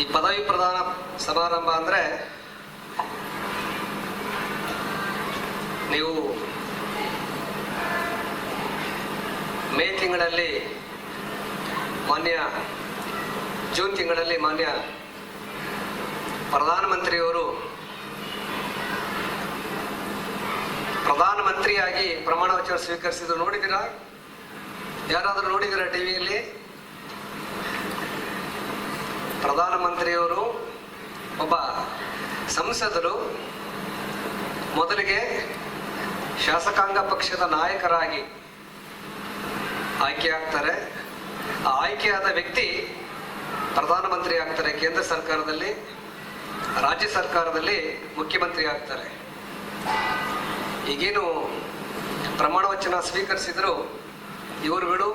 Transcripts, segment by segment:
ಈ ಪದವಿ ಪ್ರದಾನ ಸಮಾರಂಭ ಅಂದ್ರೆ ನೀವು ಮೇ ತಿಂಗಳಲ್ಲಿ ಮಾನ್ಯ, ಜೂನ್ ತಿಂಗಳಲ್ಲಿ ಮಾನ್ಯ ಪ್ರಧಾನಮಂತ್ರಿಯವರು ಪ್ರಧಾನಮಂತ್ರಿಯಾಗಿ ಪ್ರಮಾಣ ವಚನ ಸ್ವೀಕರಿಸಿದ್ರು ನೋಡಿದ್ದೀರಾ? ಯಾರಾದರೂ ನೋಡಿದ್ದೀರಾ ಟಿವಿಯಲ್ಲಿ? ಪ್ರಧಾನಮಂತ್ರಿಯವರು ಒಬ್ಬ ಸಂಸದರು ಮೊದಲಿಗೆ ಶಾಸಕಾಂಗ ಪಕ್ಷದ ನಾಯಕರಾಗಿ ಆಯ್ಕೆಯಾಗ್ತಾರೆ ಆ ಆಯ್ಕೆಯಾದ ವ್ಯಕ್ತಿ ಪ್ರಧಾನಮಂತ್ರಿ ಆಗ್ತಾರೆ. ಕೇಂದ್ರ ಸರ್ಕಾರದಲ್ಲಿ, ರಾಜ್ಯ ಸರ್ಕಾರದಲ್ಲಿ ಮುಖ್ಯಮಂತ್ರಿ ಆಗ್ತಾರೆ. ಈಗೇನು ಪ್ರಮಾಣ ವಚನ ಸ್ವೀಕರಿಸಿದ್ರು ಇವರುಗಳು,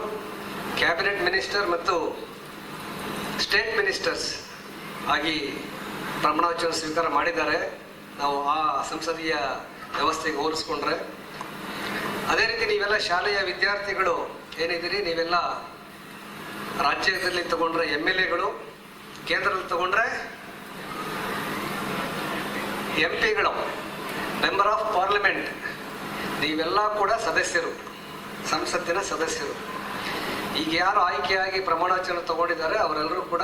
ಕ್ಯಾಬಿನೆಟ್ ಮಿನಿಸ್ಟರ್ ಮತ್ತು ಸ್ಟೇಟ್ ಮಿನಿಸ್ಟರ್ಸ್ ಆಗಿ ಪ್ರಮಾಣವಚನ ಸ್ವೀಕಾರ ಮಾಡಿದ್ದಾರೆ. ನಾವು ಆ ಸಂಸದೀಯ ವ್ಯವಸ್ಥೆಗೆ ಹೋಲಿಸ್ಕೊಂಡ್ರೆ. ಅದೇ ರೀತಿ ನೀವೆಲ್ಲ ಶಾಲೆಯ ವಿದ್ಯಾರ್ಥಿಗಳು ಏನಿದ್ದೀರಿ? ನೀವೆಲ್ಲ ರಾಜ್ಯದಲ್ಲಿ ತಗೊಂಡ್ರೆ ಎಂ ಎಲ್ ಎಗಳು, ಕೇಂದ್ರದಲ್ಲಿ ತಗೊಂಡ್ರೆ ಎಂ ಪಿಗಳು, ಮೆಂಬರ್ ಆಫ್ ಪಾರ್ಲಿಮೆಂಟ್, ನೀವೆಲ್ಲ ಕೂಡ ಸದಸ್ಯರು, ಸಂಸತ್ತಿನ ಸದಸ್ಯರು. ಈಗ ಯಾರು ಆಯ್ಕೆಯಾಗಿ ಪ್ರಮಾಣ ವಚನ ತಗೊಂಡಿದ್ದಾರೆ, ಅವರೆಲ್ಲರೂ ಕೂಡ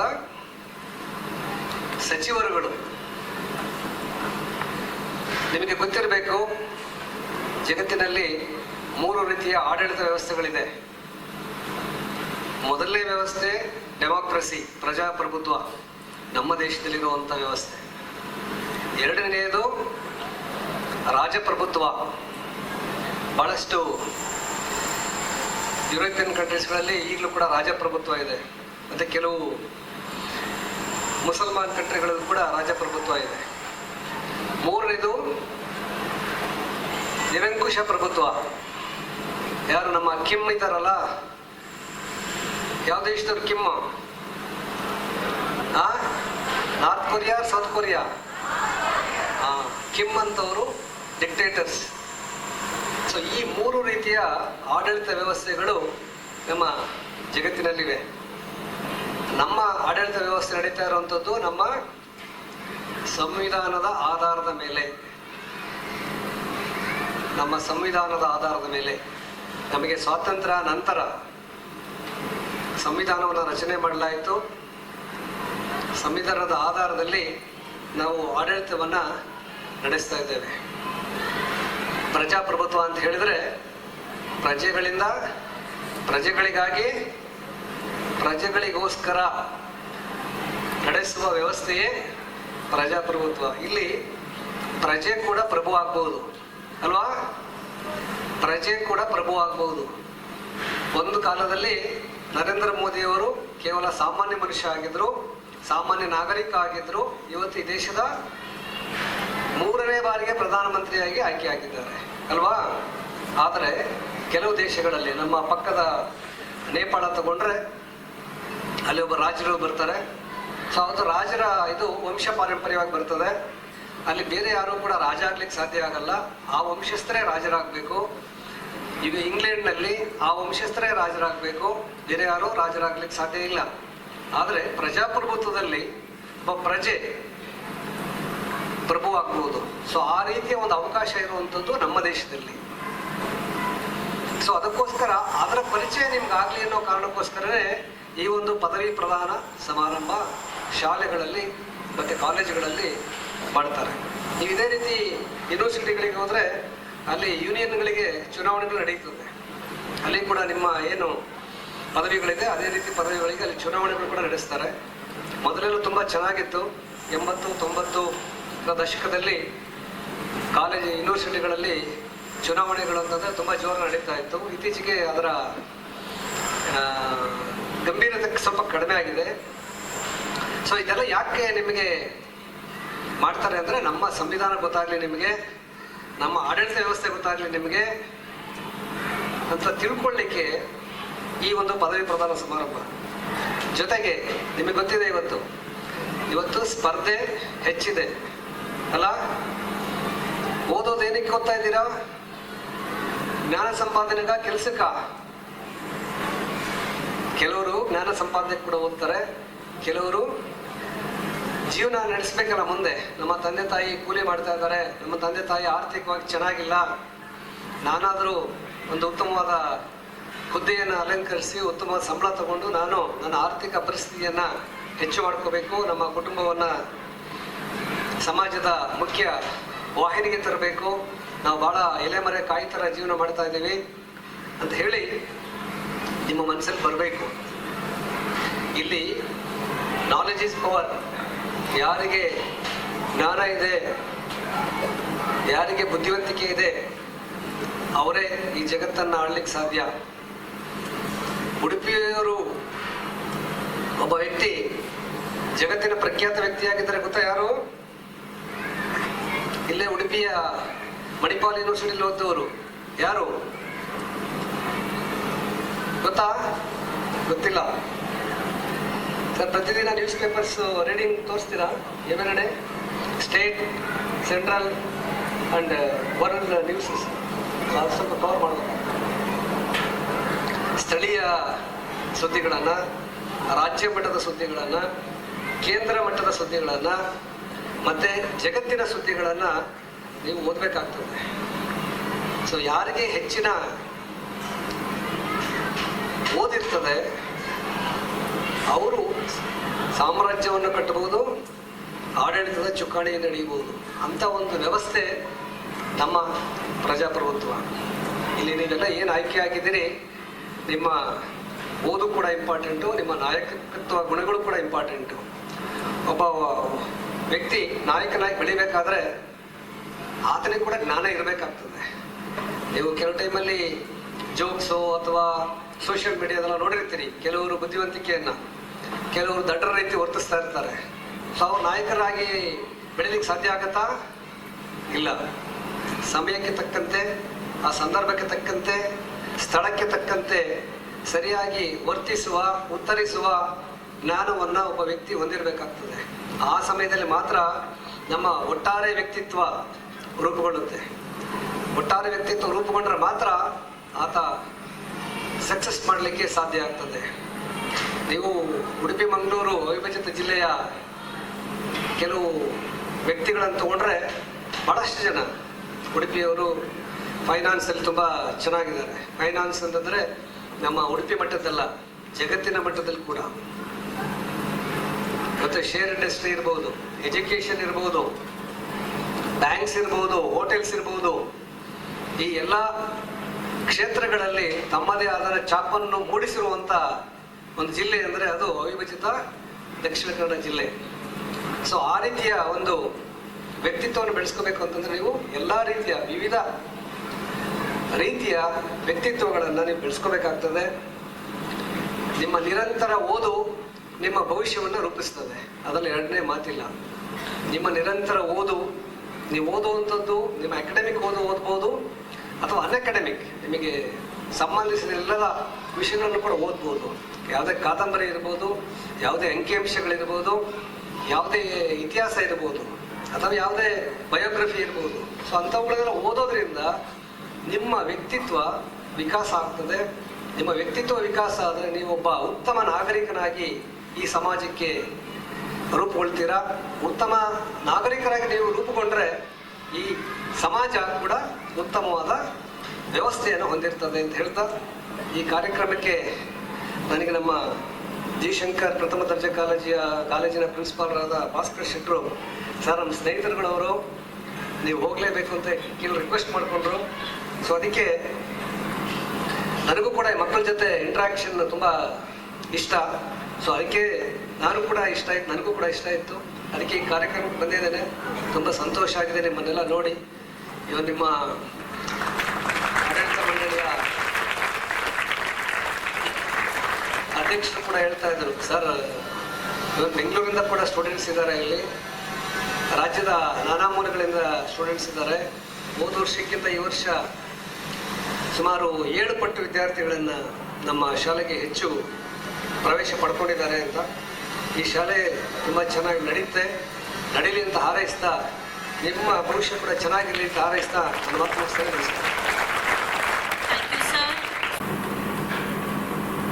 ಸಚಿವರುಗಳು. ನಿಮಗೆ ಗೊತ್ತಿರಬೇಕು, ಜಗತ್ತಿನಲ್ಲಿ ಮೂರು ರೀತಿಯ ಆಡಳಿತ ವ್ಯವಸ್ಥೆಗಳಿದೆ. ಮೊದಲನೇ ವ್ಯವಸ್ಥೆ ಡೆಮಾಕ್ರಸಿ, ಪ್ರಜಾಪ್ರಭುತ್ವ, ನಮ್ಮ ದೇಶದಲ್ಲಿರುವಂಥ ವ್ಯವಸ್ಥೆ. ಎರಡನೆಯದು ರಾಜಪ್ರಭುತ್ವ. ಬಹಳಷ್ಟು ಯುರೋಪಿಯನ್ ಕಂಟ್ರೀಸ್ಗಳಲ್ಲಿ ಈಗಲೂ ಕೂಡ ರಾಜಪ್ರಭುತ್ವ ಇದೆ ಮತ್ತು ಕೆಲವು ಮುಸಲ್ಮಾನ್ ಕಂಟ್ರಿಗಳಲ್ಲೂ ಕೂಡ ರಾಜಪ್ರಭುತ್ವ ಇದೆ. ಮೂರನೇದು ನಿರಂಕುಶ ಪ್ರಭುತ್ವ. ಯಾರು ನಮ್ಮ ಕಿಮ್ ಇದ್ದಾರಲ್ಲ, ಯಾವ ದೇಶದವ್ರು ಕಿಮ್ಮ North Korea, South Korea? Kim ಅಂತವರು ಡಿಕ್ಟೇಟರ್ಸ್ ಸೊ ಈ ಮೂರು ರೀತಿಯ ಆಡಳಿತ ವ್ಯವಸ್ಥೆಗಳು ನಮ್ಮ ಜಗತ್ತಿನಲ್ಲಿವೆ. ನಮ್ಮ ಆಡಳಿತ ವ್ಯವಸ್ಥೆ ನಡೀತಾ ಇರುವಂಥದ್ದು ನಮ್ಮ ಸಂವಿಧಾನದ ಆಧಾರದ ಮೇಲೆ. ನಮ್ಮ ಸಂವಿಧಾನದ ಆಧಾರದ ಮೇಲೆ. ನಮಗೆ ಸ್ವಾತಂತ್ರ್ಯ ನಂತರ ಸಂವಿಧಾನವನ್ನು ರಚನೆ ಮಾಡಲಾಯಿತು. ಸಂವಿಧಾನದ ಆಧಾರದಲ್ಲಿ ನಾವು ಆಡಳಿತವನ್ನು ನಡೆಸ್ತಾ ಇದ್ದೇವೆ. ಪ್ರಜಾಪ್ರಭುತ್ವ ಅಂತ ಹೇಳಿದರೆ ಪ್ರಜೆಗಳಿಂದ ಪ್ರಜೆಗಳಿಗಾಗಿ ಪ್ರಜೆಗಳಿಗೋಸ್ಕರ ನಡೆಸುವ ವ್ಯವಸ್ಥೆಯೇ ಪ್ರಜಾಪ್ರಭುತ್ವ. ಇಲ್ಲಿ ಪ್ರಜೆ ಕೂಡ ಪ್ರಭು ಆಗ್ಬಹುದು ಅಲ್ವಾ? ಪ್ರಜೆ ಕೂಡ ಪ್ರಭು ಆಗ್ಬಹುದು ಒಂದು ಕಾಲದಲ್ಲಿ ನರೇಂದ್ರ ಮೋದಿಯವರು ಕೇವಲ ಸಾಮಾನ್ಯ ಮನುಷ್ಯ ಆಗಿದ್ರು, ಸಾಮಾನ್ಯ ನಾಗರಿಕ ಆಗಿದ್ರು, ಇವತ್ತು ಈ ದೇಶದ ಮೂರನೇ ಬಾರಿಗೆ ಪ್ರಧಾನಮಂತ್ರಿಯಾಗಿ ಆಯ್ಕೆಯಾಗಿದ್ದಾರೆ. ಅಲ್ವಾ? ಆದರೆ ಕೆಲವು ದೇಶಗಳಲ್ಲಿ ನಮ್ಮ ಪಕ್ಕದ ನೇಪಾಳ ತಗೊಂಡ್ರೆ ಅಲ್ಲಿ ಒಬ್ಬ ರಾಜರು ಬರ್ತಾರೆ. ಸೊ, ಅದು ರಾಜರ ಇದು ವಂಶ ಪಾರಂಪರ್ಯವಾಗಿ ಬರ್ತದೆ. ಅಲ್ಲಿ ಬೇರೆ ಯಾರು ಕೂಡ ರಾಜ ಆಗ್ಲಿಕ್ಕೆ ಸಾಧ್ಯ ಆಗಲ್ಲ. ಆ ವಂಶಸ್ಥರೇ ರಾಜರಾಗಬೇಕು. ಈಗ ಇಂಗ್ಲೆಂಡ್ನಲ್ಲಿ ಆ ವಂಶಸ್ಥರೇ ರಾಜರಾಗಬೇಕು. ಬೇರೆ ಯಾರು ರಾಜರಾಗ್ಲಿಕ್ಕೆ ಸಾಧ್ಯ ಇಲ್ಲ. ಆದರೆ ಪ್ರಜಾಪ್ರಭುತ್ವದಲ್ಲಿ ಒಬ್ಬ ಪ್ರಜೆ ಪ್ರಭು ಆಗ್ಬಹುದು ಸೊ ಆ ರೀತಿಯ ಒಂದು ಅವಕಾಶ ಇರುವಂಥದ್ದು ನಮ್ಮ ದೇಶದಲ್ಲಿ. ಸೊ ಅದಕ್ಕೋಸ್ಕರ ಅದರ ಪರಿಚಯ ನಿಮ್ಗೆ ಆಗಲಿ ಅನ್ನೋ ಕಾರಣಕ್ಕೋಸ್ಕರನೇ ಈ ಒಂದು ಪದವಿ ಪ್ರದಾನ ಸಮಾರಂಭ ಶಾಲೆಗಳಲ್ಲಿ ಮತ್ತೆ ಕಾಲೇಜುಗಳಲ್ಲಿ ಮಾಡ್ತಾರೆ. ನೀವು ಇದೇ ರೀತಿ ಯೂನಿವರ್ಸಿಟಿಗಳಿಗೆ ಹೋದ್ರೆ ಅಲ್ಲಿ ಯೂನಿಯನ್ಗಳಿಗೆ ಚುನಾವಣೆಗಳು ನಡೆಯುತ್ತದೆ ಅಲ್ಲಿ ಕೂಡ ನಿಮ್ಮ ಏನು ಪದವಿಗಳಿದೆ, ಅದೇ ರೀತಿ ಪದವಿಗಳಿಗೆ ಅಲ್ಲಿ ಚುನಾವಣೆಗಳು ಕೂಡ ನಡೆಸ್ತಾರೆ. ಮೊದಲೆಲ್ಲ ತುಂಬ ಚೆನ್ನಾಗಿತ್ತು. ಎಂಬತ್ತು, ತೊಂಬತ್ತು ದಶಕದಲ್ಲಿ ಕಾಲೇಜ್ ಯೂನಿವರ್ಸಿಟಿಗಳಲ್ಲಿ ಚುನಾವಣೆಗಳು ಅಂತಂದ್ರೆ ತುಂಬ ಜೋರು ನಡೀತಾ ಇತ್ತು. ಇತ್ತೀಚೆಗೆ ಅದರ ಗಂಭೀರತೆ ಸ್ವಲ್ಪ ಕಡಿಮೆ ಆಗಿದೆ. ಸೊ ಇದೆಲ್ಲ ಯಾಕೆ ನಿಮಗೆ ಮಾಡ್ತಾರೆ ಅಂದರೆ ನಮ್ಮ ಸಂವಿಧಾನ ಗೊತ್ತಾಗಲಿ ನಿಮಗೆ, ನಮ್ಮ ಆಡಳಿತ ವ್ಯವಸ್ಥೆ ಗೊತ್ತಾಗಲಿ ನಿಮಗೆ ಅಂತ ತಿಳ್ಕೊಳ್ಳಿಕ್ಕೆ ಈ ಒಂದು ಪದವಿ ಪ್ರದಾನ ಸಮಾರಂಭ. ಜೊತೆಗೆ ನಿಮಗೆ ಗೊತ್ತಿದೆ ಇವತ್ತು ಇವತ್ತು ಸ್ಪರ್ಧೆ ಹೆಚ್ಚಿದೆ. ಅಲ್ಲ, ಓದೋದು ಏನಕ್ಕೆ ಓದ್ತಾ ಇದ್ದೀರಾ? ಜ್ಞಾನ ಸಂಪಾದನೆಗ ಕೆಲ್ಸಕ್ಕ? ಕೆಲವರು ಜ್ಞಾನ ಸಂಪಾದನೆ ಕೂಡ ಓದ್ತಾರೆ. ಕೆಲವರು ಜೀವನ ನಡೆಸ್ಬೇಕಲ್ಲ ಮುಂದೆ. ನಮ್ಮ ತಂದೆ ತಾಯಿ ಕೂಲಿ ಮಾಡ್ತಾ ಇದ್ದಾರೆ. ನಮ್ಮ ತಂದೆ ತಾಯಿ ಆರ್ಥಿಕವಾಗಿ ಚೆನ್ನಾಗಿಲ್ಲ. ನಾನಾದರೂ ಒಂದು ಉತ್ತಮವಾದ ಹುದ್ದೆಯನ್ನು ಅಲಂಕರಿಸಿ ಉತ್ತಮವಾದ ಸಂಬಳ ತಗೊಂಡು ನಾನು ನನ್ನ ಆರ್ಥಿಕ ಪರಿಸ್ಥಿತಿಯನ್ನು ಹೆಚ್ಚು ಮಾಡ್ಕೋಬೇಕು. ನಮ್ಮ ಕುಟುಂಬವನ್ನು ಸಮಾಜದ ಮುಖ್ಯ ವಾಹಿನಿಗೆ ತರಬೇಕು. ನಾವು ಭಾಳ ಎಲೆಮರೆ ಕಾಯಿ ಥರ ಜೀವನ ಮಾಡ್ತಾ ಇದ್ದೀವಿ ಅಂತ ಹೇಳಿ ನಿಮ್ಮ ಮನಸ್ಸಲ್ಲಿ ಬರಬೇಕು. ಇಲ್ಲಿ ನಾಲೆಜ್ ಇಸ್ ಪವರ್ ಯಾರಿಗೆ ಜ್ಞಾನ ಇದೆ, ಯಾರಿಗೆ ಬುದ್ಧಿವಂತಿಕೆ ಇದೆ, ಅವರೇ ಈ ಜಗತ್ತನ್ನು ಆಡ್ಲಿಕ್ಕೆ ಸಾಧ್ಯ. ಉಡುಪಿಯವರು ಒಬ್ಬ ವ್ಯಕ್ತಿ ಜಗತ್ತಿನ ಪ್ರಖ್ಯಾತ ವ್ಯಕ್ತಿಯಾಗಿದ್ದರೆ ಗೊತ್ತಾ ಯಾರು? ಇಲ್ಲೇ ಉಡುಪಿಯ ಮಣಿಪಾಲ್ ಯೂನಿವರ್ಸಿಟಿಲಿ ಯಾರು? ಗೊತ್ತಾ? ಗೊತ್ತಿಲ್ಲ. ಸರ್, ಪ್ರತಿದಿನ ನ್ಯೂಸ್ ಪೇಪರ್ಸ್ ರೀಡಿಂಗ್ ತೋರಿಸ್ತೀರಾ ಏನೇನೆ state central and world news ಅದು ಸ್ವಲ್ಪ ಕವರ್ ಮಾಡಬೇಕು. ಸ್ಥಳೀಯ ಸುದ್ದಿಗಳನ್ನು, ರಾಜ್ಯ ಮಟ್ಟದ ಸುದ್ದಿಗಳನ್ನು, ಕೇಂದ್ರ ಮಟ್ಟದ ಸುದ್ದಿಗಳನ್ನು ಮತ್ತು ಜಗತ್ತಿನ ಸುದ್ದಿಗಳನ್ನು ನೀವು ಓದಬೇಕಾಗ್ತದೆ. ಸೊ ಯಾರಿಗೆ ಹೆಚ್ಚಿನ ಓದಿರ್ತದೆ, ಅವರು ಸಾಮ್ರಾಜ್ಯವನ್ನು ಕಟ್ಟಬಹುದು, ಆಡಳಿತದ ಚುಕ್ಕಾಣಿಯನ್ನು ನಡೆಯಬಹುದು. ಅಂತ ಒಂದು ವ್ಯವಸ್ಥೆ ನಮ್ಮ ಪ್ರಜಾಪ್ರಭುತ್ವ. ಇಲ್ಲಿ ನೀವೆಲ್ಲ ಏನು ಆಯ್ಕೆ ಆಗಿದ್ದೀರಿ? ನಿಮ್ಮ ಓದು ಕೂಡ ಇಂಪಾರ್ಟೆಂಟು ನಿಮ್ಮ ನಾಯಕತ್ವ ಗುಣಗಳು ಕೂಡ ಇಂಪಾರ್ಟೆಂಟು ಒಬ್ಬ ವ್ಯಕ್ತಿ ನಾಯಕನಾಗಿ ಬೆಳಿಬೇಕಾದ್ರೆ ಆತನಿಗೆ ಕೂಡ ಜ್ಞಾನ ಇರಬೇಕಾಗ್ತದೆ. ನೀವು ಕೆಲವು ಟೈಮಲ್ಲಿ ಜೋಕ್ಸು ಅಥವಾ ಸೋಷಿಯಲ್ ಮೀಡಿಯಾದೆಲ್ಲ ನೋಡಿರ್ತೀರಿ, ಕೆಲವರು ಬುದ್ಧಿವಂತಿಕೆಯನ್ನ, ಕೆಲವರು ದಡ್ಡರ ರೀತಿ ವರ್ತಿಸ್ತಾ ಇರ್ತಾರೆ. ಸೊ ಅವ್ರು ನಾಯಕರಾಗಿ ಬೆಳಿಲಿಕ್ಕೆ ಸಾಧ್ಯ ಆಗತ್ತಾ? ಇಲ್ಲ. ಸಮಯಕ್ಕೆ ತಕ್ಕಂತೆ, ಆ ಸಂದರ್ಭಕ್ಕೆ ತಕ್ಕಂತೆ, ಸ್ಥಳಕ್ಕೆ ತಕ್ಕಂತೆ ಸರಿಯಾಗಿ ವರ್ತಿಸುವ, ಉತ್ತರಿಸುವ ಜ್ಞಾನವನ್ನು ಒಬ್ಬ ವ್ಯಕ್ತಿ ಹೊಂದಿರಬೇಕಾಗ್ತದೆ. ಆ ಸಮಯದಲ್ಲಿ ಮಾತ್ರ ನಮ್ಮ ಒಟ್ಟಾರೆ ವ್ಯಕ್ತಿತ್ವ ರೂಪುಗೊಳ್ಳುತ್ತೆ. ಒಟ್ಟಾರೆ ವ್ಯಕ್ತಿತ್ವ ರೂಪುಗೊಂಡ್ರೆ ಮಾತ್ರ ಆತ ಸಕ್ಸಸ್ ಮಾಡಲಿಕ್ಕೆ ಸಾಧ್ಯ ಆಗ್ತದೆ. ನೀವು ಉಡುಪಿ, ಮಂಗಳೂರು ಅವಿಭಜಿತ ಜಿಲ್ಲೆಯ ಕೆಲವು ವ್ಯಕ್ತಿಗಳನ್ನು ತಗೊಂಡ್ರೆ ಬಹಳಷ್ಟು ಜನ ಉಡುಪಿಯವರು ಫೈನಾನ್ಸಲ್ಲಿ ತುಂಬ ಚೆನ್ನಾಗಿದ್ದಾರೆ. ಫೈನಾನ್ಸ್ ಅಂತಂದರೆ ನಮ್ಮ ಉಡುಪಿ ಮಟ್ಟದಲ್ಲ ಜಗತ್ತಿನ ಮಟ್ಟದಲ್ಲಿ ಕೂಡ. ಮತ್ತು ಶೇರ್ ಇಂಡಸ್ಟ್ರಿ ಇರ್ಬೋದು ಎಜುಕೇಷನ್ ಇರ್ಬೋದು ಬ್ಯಾಂಕ್ಸ್ ಇರ್ಬೋದು ಹೋಟೆಲ್ಸ್ ಇರ್ಬೋದು, ಈ ಎಲ್ಲ ಕ್ಷೇತ್ರಗಳಲ್ಲಿ ತಮ್ಮದೇ ಆದ ಚಾಪನ್ನು ಮೂಡಿಸಿರುವಂಥ ಒಂದು ಜಿಲ್ಲೆ ಅಂದರೆ ಅದು ಅವಿಭಜಿತ ದಕ್ಷಿಣ ಕನ್ನಡ ಜಿಲ್ಲೆ. ಸೊ ಆ ರೀತಿಯ ಒಂದು ವ್ಯಕ್ತಿತ್ವವನ್ನು ಬೆಳೆಸ್ಕೋಬೇಕು ಅಂತಂದ್ರೆ ನೀವು ಎಲ್ಲ ರೀತಿಯ ವಿವಿಧ ರೀತಿಯ ವ್ಯಕ್ತಿತ್ವಗಳನ್ನು ನೀವು ಬೆಳೆಸ್ಕೋಬೇಕಾಗ್ತದೆ. ನಿಮ್ಮ ನಿರಂತರ ಓದು ನಿಮ್ಮ ಭವಿಷ್ಯವನ್ನು ರೂಪಿಸ್ತದೆ. ಅದರಲ್ಲಿ ಎರಡನೇ ಮಾತಿಲ್ಲ. ನಿಮ್ಮ ನಿರಂತರ ಓದು, ನೀವು ಓದುವಂಥದ್ದು ನಿಮ್ಮ ಅಕಾಡೆಮಿಕ್ ಓದು, ಓದ್ಬೋದು, ಅಥವಾ ಅನ್ಅಕಾಡೆಮಿಕ್ ನಿಮಗೆ ಸಂಬಂಧಿಸಿದ ಎಲ್ಲದ ವಿಷಯಗಳನ್ನು ಕೂಡ ಓದ್ಬೋದು. ಯಾವುದೇ ಕಾದಂಬರಿ ಇರ್ಬೋದು, ಯಾವುದೇ ಅಂಕಿಅಂಶಗಳಿರ್ಬೋದು, ಯಾವುದೇ ಇತಿಹಾಸ ಇರ್ಬೋದು, ಅಥವಾ ಯಾವುದೇ ಬಯೋಗ್ರಫಿ ಇರ್ಬೋದು. ಸೊ ಅಂಥವುಗಳೆಲ್ಲ ಓದೋದ್ರಿಂದ ನಿಮ್ಮ ವ್ಯಕ್ತಿತ್ವ ವಿಕಾಸ ಆಗ್ತದೆ. ನಿಮ್ಮ ವ್ಯಕ್ತಿತ್ವ ವಿಕಾಸ ಆದರೆ ನೀವೊಬ್ಬ ಉತ್ತಮ ನಾಗರಿಕನಾಗಿ ಈ ಸಮಾಜಕ್ಕೆ ರೂಪುಗೊಳ್ತೀರಾ? ಉತ್ತಮ ನಾಗರಿಕರಾಗಿ ನೀವು ರೂಪುಗೊಂಡ್ರೆ ಈ ಸಮಾಜ ಕೂಡ ಉತ್ತಮವಾದ ವ್ಯವಸ್ಥೆಯನ್ನು ಹೊಂದಿರ್ತದೆ ಅಂತ ಹೇಳ್ತಾ, ಈ ಕಾರ್ಯಕ್ರಮಕ್ಕೆ ನನಗೆ ನಮ್ಮ ಜಿ ಶಂಕರ್ ಪ್ರಥಮ ದರ್ಜೆ ಕಾಲೇಜಿಯ ಕಾಲೇಜಿನ ಪ್ರಿನ್ಸಿಪಾಲರಾದ ಭಾಸ್ಕರ್ ಶೆಟ್ಟರು ಸರ್, ನಮ್ಮ ಸ್ನೇಹಿತರುಗಳವರು, ನೀವು ಹೋಗಲೇಬೇಕು ಅಂತ ಕೆಲವು ರಿಕ್ವೆಸ್ಟ್ ಮಾಡಿಕೊಂಡ್ರು. ಸೊ ಅದಕ್ಕೆ ನನಗೂ ಕೂಡ ಮಕ್ಕಳ ಜೊತೆ ಇಂಟ್ರಾಕ್ಷನ್ ತುಂಬ ಇಷ್ಟ. ಸೊ ಅದಕ್ಕೆ ನಾನು ಕೂಡ ಇಷ್ಟ ಆಯ್ತು, ನನಗೂ ಕೂಡ ಇಷ್ಟ ಆಯಿತು. ಅದಕ್ಕೆ ಈ ಕಾರ್ಯಕ್ರಮಕ್ಕೆ ಬಂದಿದ್ದೇನೆ. ತುಂಬ ಸಂತೋಷ ಆಗಿದೆ ನಿಮ್ಮನ್ನೆಲ್ಲ ನೋಡಿ. ಇವಾಗ ನಿಮ್ಮ ಆಡಳಿತ ಮಂಡಳಿಯ ಅಧ್ಯಕ್ಷರು ಕೂಡ ಹೇಳ್ತಾ ಇದ್ರು. ಸರ್ ಇವತ್ತು ಬೆಂಗಳೂರಿಂದ ಕೂಡ ಸ್ಟೂಡೆಂಟ್ಸ್ ಇದ್ದಾರೆ ಇಲ್ಲಿ. ರಾಜ್ಯದ ನಾನಾ ಮೂಲಗಳಿಂದ ಸ್ಟೂಡೆಂಟ್ಸ್ ಇದ್ದಾರೆ. ಹೋದ ವರ್ಷಕ್ಕಿಂತ ಈ ವರ್ಷ ಸುಮಾರು ಏಳು ಪಟ್ಟು ವಿದ್ಯಾರ್ಥಿಗಳನ್ನು ನಮ್ಮ ಶಾಲೆಗೆ ಹೆಚ್ಚು ಪ್ರವೇಶ ಪಡ್ಕೊಂಡಿದ್ದಾರೆ ಅಂತ. ಈ ಶಾಲೆ ತುಂಬ ಚೆನ್ನಾಗಿ ನಡೀತೆ. ನಡೀಲಿ ಅಂತ ಹಾರೈಸ್ತಾ ನಿಮ್ಮ ಭವಿಷ್ಯ ಕೂಡ ಚೆನ್ನಾಗಿರಲಿ ಅಂತ ಹಾರೈಸ್ತಾ ನನ್ನ ಮಾತು.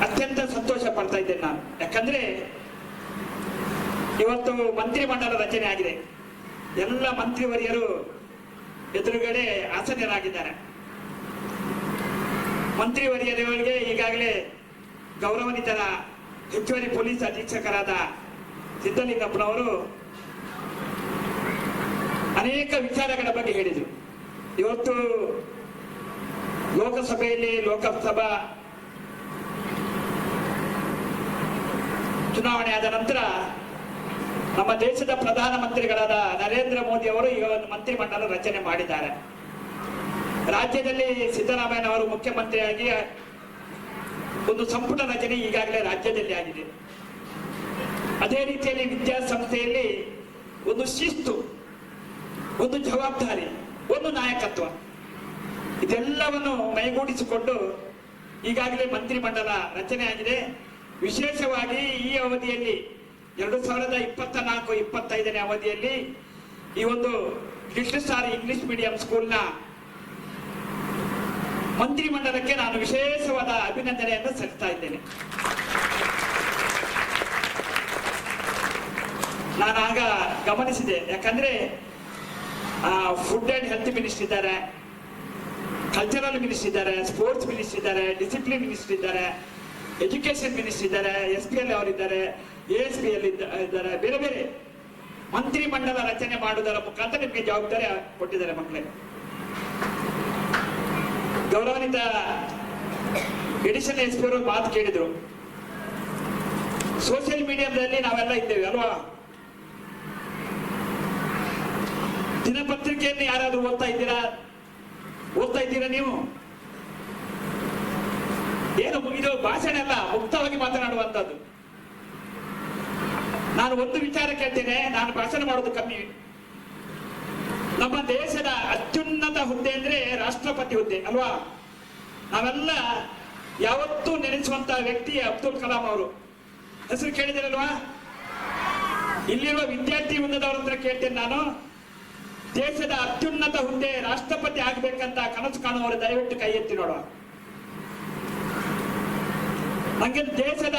ಅತ್ಯಂತ ಸಂತೋಷ ಪಡ್ತಾ ಇದ್ದೇನೆ ನಾನು. ಯಾಕಂದ್ರೆ ಇವತ್ತು ಮಂತ್ರಿಮಂಡಲ ರಚನೆ ಆಗಿದೆ. ಎಲ್ಲ ಮಂತ್ರಿವರಿಯರು ಎದುರುಗಡೆ ಆಸನರಾಗಿದ್ದಾರೆ ಮಂತ್ರಿವರಿಯರಿಗೆ ಈಗಾಗಲೇ ಗೌರವಾನ್ವಿತರ ಹೆಚ್ಚುವರಿ ಪೊಲೀಸ್ ಅಧೀಕ್ಷಕರಾದ ಸಿದ್ದಲಿಂಗಪ್ಪನವರು ಅನೇಕ ವಿಚಾರಗಳ ಬಗ್ಗೆ ಹೇಳಿದರು. ಇವತ್ತು ಲೋಕಸಭೆಯಲ್ಲಿ ಲೋಕಸಭಾ ಚುನಾವಣೆ ಆದ ನಂತರ ನಮ್ಮ ದೇಶದ ಪ್ರಧಾನಮಂತ್ರಿಗಳಾದ ನರೇಂದ್ರ ಮೋದಿ ಅವರು ಈ ಒಂದು ಮಂತ್ರಿಮಂಡಲ ರಚನೆ ಮಾಡಿದ್ದಾರೆ. ರಾಜ್ಯದಲ್ಲಿ ಸಿದ್ದರಾಮಯ್ಯನವರು ಮುಖ್ಯಮಂತ್ರಿಯಾಗಿ ಒಂದು ಸಂಪುಟ ರಚನೆ ಈಗಾಗಲೇ ರಾಜ್ಯದಲ್ಲಿ ಆಗಿದೆ. ಅದೇ ರೀತಿಯಲ್ಲಿ ವಿದ್ಯಾಸಂಸ್ಥೆಯಲ್ಲಿ ಒಂದು ಶಿಸ್ತು, ಒಂದು ಜವಾಬ್ದಾರಿ, ಒಂದು ನಾಯಕತ್ವ. ಇದೆಲ್ಲವನ್ನು ಮೈಗೂಡಿಸಿಕೊಂಡು ಈಗಾಗಲೇ ಮಂತ್ರಿಮಂಡಲ ರಚನೆ ಆಗಿದೆ. ವಿಶೇಷವಾಗಿ ಈ ಅವಧಿಯಲ್ಲಿ, ಎರಡು ಸಾವಿರದ ಇಪ್ಪತ್ತ ನಾಲ್ಕು ಇಪ್ಪತ್ತೈದನೇ ಅವಧಿಯಲ್ಲಿ ಈ ಒಂದು ಲಿಟಲ್ ಸ್ಟಾರ್ ಇಂಗ್ಲಿಷ್ ಮೀಡಿಯಂ ಸ್ಕೂಲ್ನ ಮಂತ್ರಿಮಂಡಲಕ್ಕೆ ನಾನು ವಿಶೇಷವಾದ ಅಭಿನಂದನೆಯನ್ನು ಸಲ್ಲಿಸ್ತಾ ಇದ್ದೇನೆ. ನಾನು ಆಗ ಗಮನಿಸಿದೆ, ಯಾಕಂದ್ರೆ ಫುಡ್ ಅಂಡ್ ಹೆಲ್ತ್ ಮಿನಿಸ್ಟರ್ ಇದ್ದಾರೆ ಕಲ್ಚರಲ್ ಮಿನಿಸ್ಟರ್ ಇದ್ದಾರೆ ಸ್ಪೋರ್ಟ್ಸ್ ಮಿನಿಸ್ಟರ್ ಇದ್ದಾರೆ ಡಿಸಿಪ್ಲಿನ್ ಮಿನಿಸ್ಟರ್ ಇದ್ದಾರೆ ಎಜುಕೇಶನ್ ಮಿನಿಸ್ಟರ್ ಇದ್ದಾರೆ ಎಸ್ ಪಿ ಎಲ್ ಅವರಿದ್ದಾರೆ ಎ ಎಸ್ ಪಿ ಎಲ್ ಇದ್ದಾರೆ, ಬೇರೆ ಬೇರೆ. ಮಂತ್ರಿ ಮಂಡಲ ರಚನೆ ಮಾಡುವುದರ ಮುಖಾಂತರ ನಿಮಗೆ ಜವಾಬ್ದಾರಿ ಕೊಟ್ಟಿದ್ದಾರೆ ಮಕ್ಕಳೇ. ಗೌರವಾನ್ವಿತ ಎಡಿಷನ್ ಎಸ್ ಅವರು ಮಾತು ಕೇಳಿದ್ರು. ಸೋಷಿಯಲ್ ಮೀಡಿಯಾದಲ್ಲಿ ನಾವೆಲ್ಲ ಇದ್ದೇವೆ, ಅಲ್ವಾ? ದಿನಪತ್ರಿಕೆಯನ್ನು ಯಾರಾದ್ರೂ ಓದ್ತಾ ಇದ್ದೀರಾ? ಓದ್ತಾ ಇದ್ದೀರಾ ನೀವು? ಏನು ಇದು ಭಾಷಣ ಅಲ್ಲ, ಮುಕ್ತವಾಗಿ ಮಾತನಾಡುವಂತದ್ದು ನಾನು ಒಂದು ವಿಚಾರ ಕೇಳ್ತೇನೆ, ನಾನು ಭಾಷಣ ಮಾಡೋದು ಕಮ್ಮಿ. ನಮ್ಮ ದೇಶದ ಅತ್ಯುನ್ನತ ಹುದ್ದೆ ಅಂದ್ರೆ ರಾಷ್ಟ್ರಪತಿ ಹುದ್ದೆ, ಅಲ್ವಾ? ನಾವೆಲ್ಲ ಯಾವತ್ತೂ ನೆನೆಸುವಂತ ವ್ಯಕ್ತಿ ಅಬ್ದುಲ್ ಕಲಾಂ ಅವರು. ಹೆಸರು ಕೇಳಿದಿರಲ್ವಾ? ಇಲ್ಲಿರುವ ವಿದ್ಯಾರ್ಥಿ ವೃಂದದವ್ರ ಹತ್ರ ಕೇಳ್ತೇನೆ ನಾನು. ದೇಶದ ಅತ್ಯುನ್ನತ ಹುದ್ದೆ ರಾಷ್ಟ್ರಪತಿ ಆಗ್ಬೇಕಂತ ಕನಸು ಕಾಣುವವರು ದಯವಿಟ್ಟು ಕೈ ಎತ್ತಿ ನೋಡುವ. ನಂಗೆ ದೇಶದ